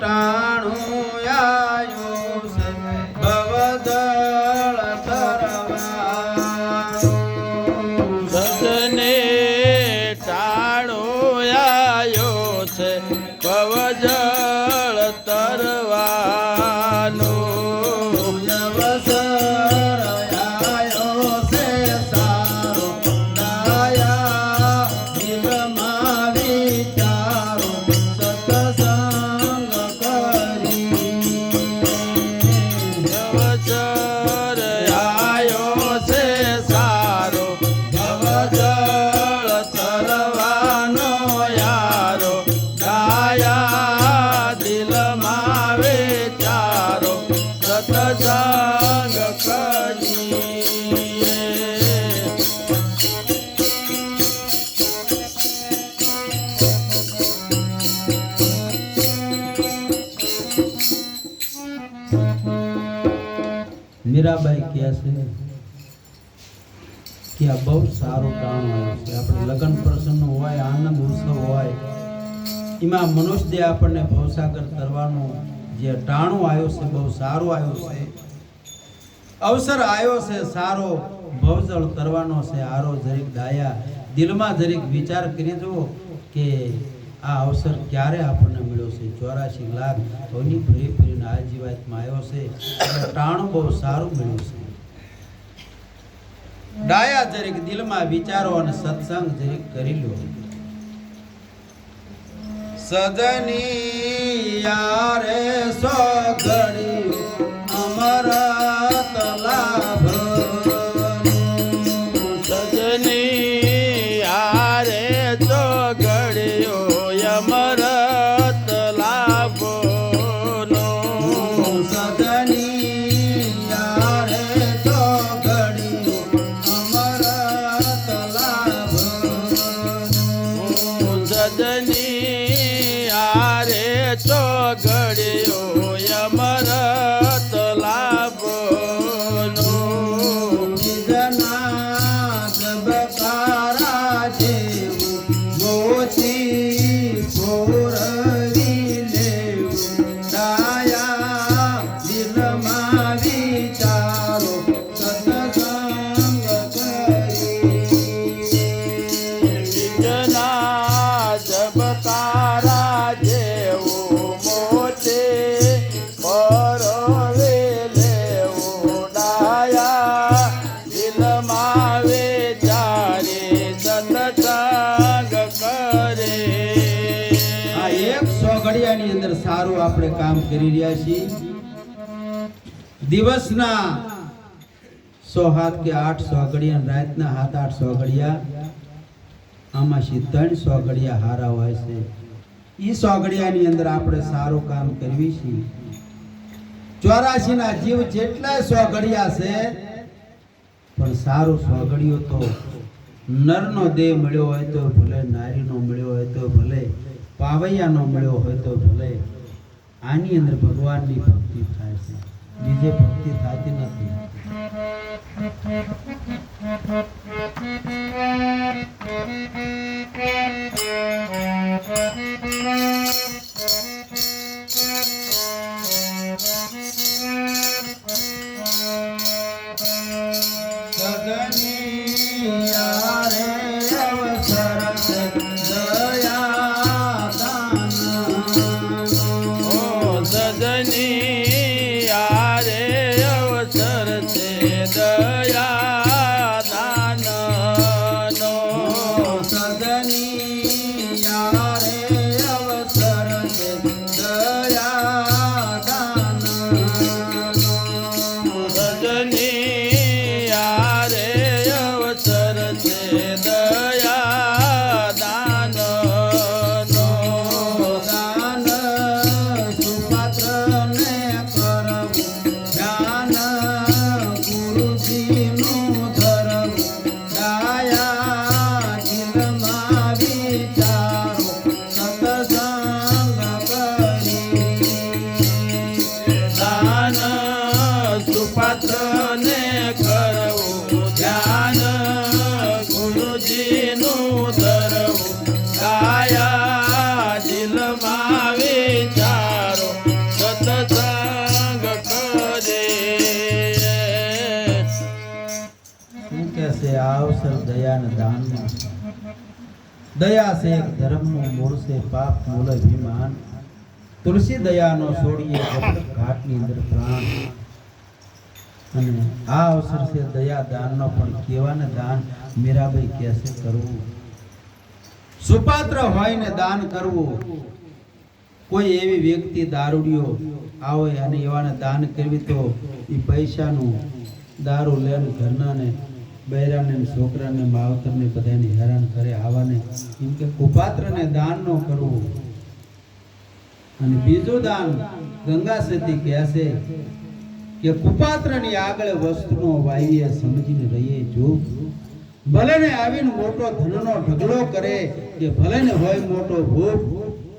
ટાણું છે. ભવદળ તરવાનું સજને ટાણો આયો છે. પવજળ તરવાનો મીરાબાઈ કહે છે કે આ બહુ સારું કામ આવ્યું છે. આપણે લગ્ન પ્રસંગ હોય, આનંદ ઉત્સવ હોય, એમાં મનુષ્ય આપણને ભવસાગર કરવાનું જે ટાણું આવ્યો છે, બહુ સારું આવ્યો છે. અવસર આવ્યો છે, સારો ભવજળ કરવાનો છે આરો જરીક દાયા, દિલમાં જરીક વિચાર કરી જુઓ કે આ અવસર ક્યારે આપણને મળ્યો છે. ચોરાશી લાખ ધોની ફરી ફરીને આ જીવાતમાં આવ્યો છે ટાણું બહુ સારું મળ્યું છે. ડાયા જરીક દિલમાં વિચારો અને સત્સંગ જરીક કરી લો. સજની યારે સો ઘડી જેવું આ એક સો ઘડિયાની અંદર સારું આપણે કામ કરી રહ્યા છીએ. દિવસના સો હાથ કે આઠસો ઘડિયા રાતના હાથ આઠસો ઘડિયા. આમાં શી ત્રણસો ઘડિયા હારા હોય છે. એ સો ઘડિયાની અંદર આપણે સારું કામ કરવી છીએ. ચોરાશીના જીવ જેટલા સો ઘડિયા છે, પણ સારું સો ઘડિયો તો નરનો દેહ મળ્યો હોય તો ભલે, નારીનો મળ્યો હોય તો ભલે. પાવૈયાનો મળ્યો હોય તો ભલે આની અંદર ભગવાનની ભક્તિ થાય છે. બીજે ભક્તિ થતી નથી. સગની છે see. ગુરુજી દયા દાનનો દયા છે ધર્મનું મૂળ પાપ મૂળ અભિમાન તુલસી દયાનો છોડીએ ઘાટની અંદર પ્રાણ. અને આ અવસર છે દયા દાનનો, પણ કેવાને દાન મીરાબાઈ કેસે કરવું. સુપાત્ર હોય ને દાન કરવું. કોઈ એવી વ્યક્તિ દારૂડિયો આવે અને એવાને દાન કરવી તો એ પૈસાનું દારૂ લેન ઘરનાને બૈરાને છોકરાને માવતરને બધાને હેરાન કરે, આવાને. એમ કે કુપાત્રને દાન ન કરવું. અને બીજું દાન ગંગા સતી કહે કે કુપાત્રની આગળ વસ્તુનો વાવીએ સમજીને રહીએ જો. ભલે ને આવીને મોટો ધનનો ઢગલો કરે કે ભલે ને હોય મોટો ભોગ,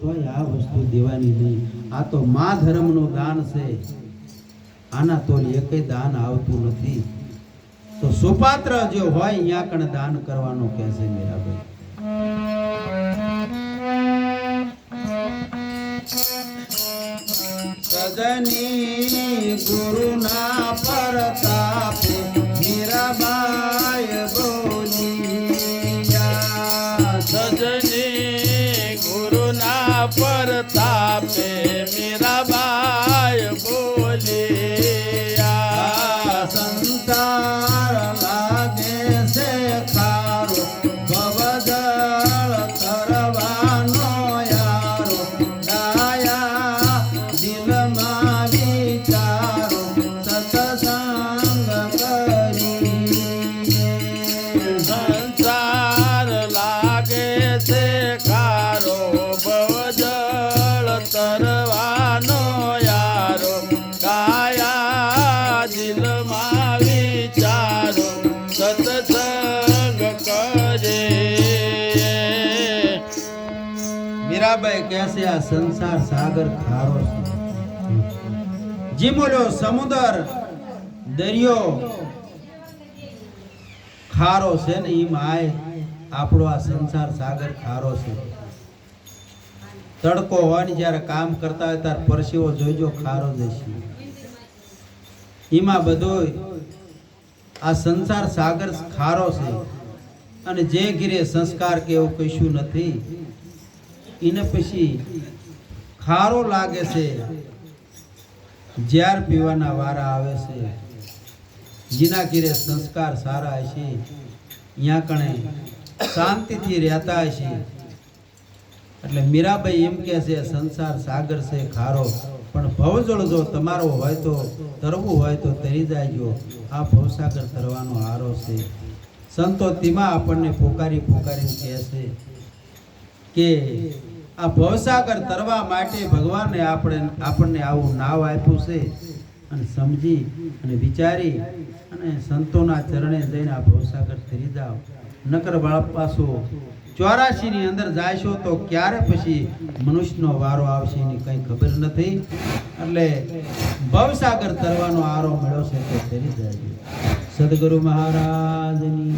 તોય આ વસ્તુ દેવાની નહીં. આ તો મા ધર્મનું દાન છે. આના તો એકેય દાન આવતું નથી. તો સુપાત્ર જે હોય અહીંયા કણ દાન કરવાનું કહે છે મીરાબાઈ. સજની ગુરુના પરતાપ મીરાબાઈ સજની ગુરુના પરતાપે છે આ સંસાર સાગર ખારો છે. જીમોલો સમુદર દરિયો ખારો છે ને એ માય આપણો આ સંસાર સાગર ખારો છે. તડકો હોય ને જ્યારે કામ કરતા હોય ત્યારે પરસેવો જોઈજો, ખારો જશે એમાં બધો આ સંસાર સાગર ખારો છે. અને જે ઘીરે સંસ્કાર કે એવું કશું નથી. એને પછી ખારો લાગે છે. જ્યાર પીવાના વારા આવે છે. જીના કીરે સંસ્કાર સારા હશે અહીંયા કણે શાંતિથી રહેતા હશે. એટલે મીરાબાઈ એમ કહે છે, સંસાર સાગર છે, ખારો. પણ ભવજળ જો તમારો હોય તો, તરવું હોય તો તરી જાયજો. આ ભવસાગર તરવાનો હારો છે. સંતો તેમાં આપણને પોકારી પોકારી કહે છે કે આ ભવસાગર તરવા માટે ભગવાને આપણે આપણને આવું નાવ આપ્યું છે અને સમજી અને વિચારી અને સંતોના ચરણે જઈને આ ભવસાગર તરી જાઓ. નકર બાળપાસો ચોરાશીની અંદર જાશો તો ક્યારે પછી મનુષ્યનો વારો આવશે એની કંઈ ખબર નથી. એટલે ભવસાગર તરવાનો આરો મળ્યો છે તો તરી જાય સદગુરુ મહારાજની